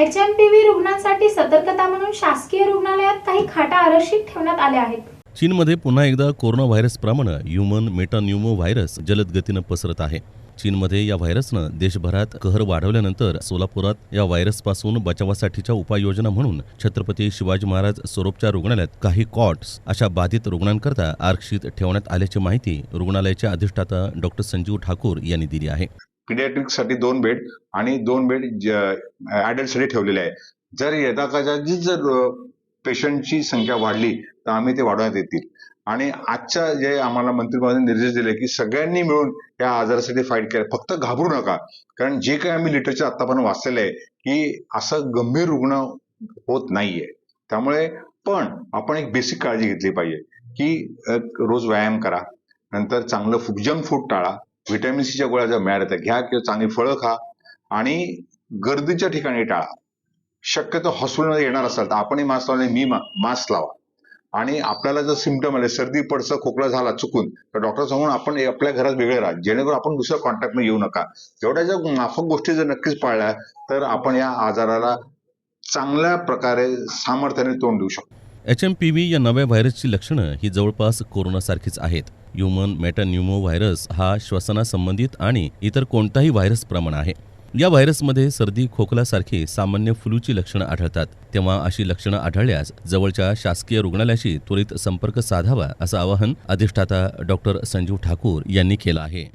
H M P V रुग्णांसाठी सतर्कता म्हणून शासकीय रुग्णालयात काही खाटा आरक्षित ठेवण्यात आल्या आहेत. चीनमध्ये पुन्हा एकदा कोरोना व्हायरसप्रमाणे ह्युमन मेटान्युमो व्हायरस जलद गतीनं पसरत आहे. चीनमध्ये या व्हायरसनं देशभरात कहर वाढवल्यानंतर सोलापुरात या व्हायरसपासून बचावासाठीच्या उपाययोजना म्हणून छत्रपती शिवाजी महाराज स्वरूपच्या रुग्णालयात काही कॉट्स अशा बाधित रुग्णांकरता आरक्षित ठेवण्यात आल्याची माहिती रुग्णालयाचे अधिष्ठाता डॉक्टर संजीव ठाकूर यांनी दिली आहे. पिडियाट्रिक्ससाठी दोन बेड आणि दोन बेड ॲडल्टसाठी ठेवलेले आहे जर यथाकाजाची जर पेशंटची संख्या वाढली तर आम्ही ते वाढवण्यात येतील. आणि आजच्या जे आम्हाला मंत्रिमंडळाने निर्देश दिले की सगळ्यांनी मिळून या आजारासाठी फाईट केलं. फक्त घाबरू नका. कारण जे काही आम्ही लिटरेचर आतापर्यंत वाचलेलं आहे की असं गंभीर रुग्ण होत नाहीये. त्यामुळे पण आपण एक बेसिक काळजी घेतली पाहिजे की रोज व्यायाम करा. नंतर चांगलं फूड जंक फूड टाळा. व्हिटॅमिन सीच्या गोळ्या ज्या मिळाल्या त्या घ्या किंवा चांगली फळं खा आणि गर्दीच्या ठिकाणी टाळा. शक्यतो हॉस्पिटलमध्ये येणार असाल तर आपणही मास्क लावले मी मास्क लावा. आणि आपल्याला जर सिमटम आले सर्दी पडसं खोकला झाला चुकून तर डॉक्टर सांगून आपण आपल्या घरात वेगळे राहा. जेणेकरून आपण दुसऱ्या कॉन्टॅक्टमध्ये येऊ नका. एवढ्या जर माफक गोष्टी जर नक्कीच पाळल्या तर आपण या आजाराला चांगल्या प्रकारे सामर्थ्याने तोंड देऊ शकतो. एच एम पी व्ही या नव्या व्हायरसची लक्षणं ही जवळपास कोरोनासारखीच आहेत. ह्युमन मेटान्युमो व्हायरस हा श्वसनासंबंधित आणि इतर कोणताही व्हायरस प्रमाण आहे. या व्हायरसमध्ये सर्दी खोकलासारखी सामान्य फ्लूची लक्षणं आढळतात. तेव्हा अशी लक्षणं आढळल्यास जवळच्या शासकीय रुग्णालयाशी त्वरित संपर्क साधावा असं आवाहन अधिष्ठाता डॉक्टर संजीव ठाकूर यांनी केलं आहे.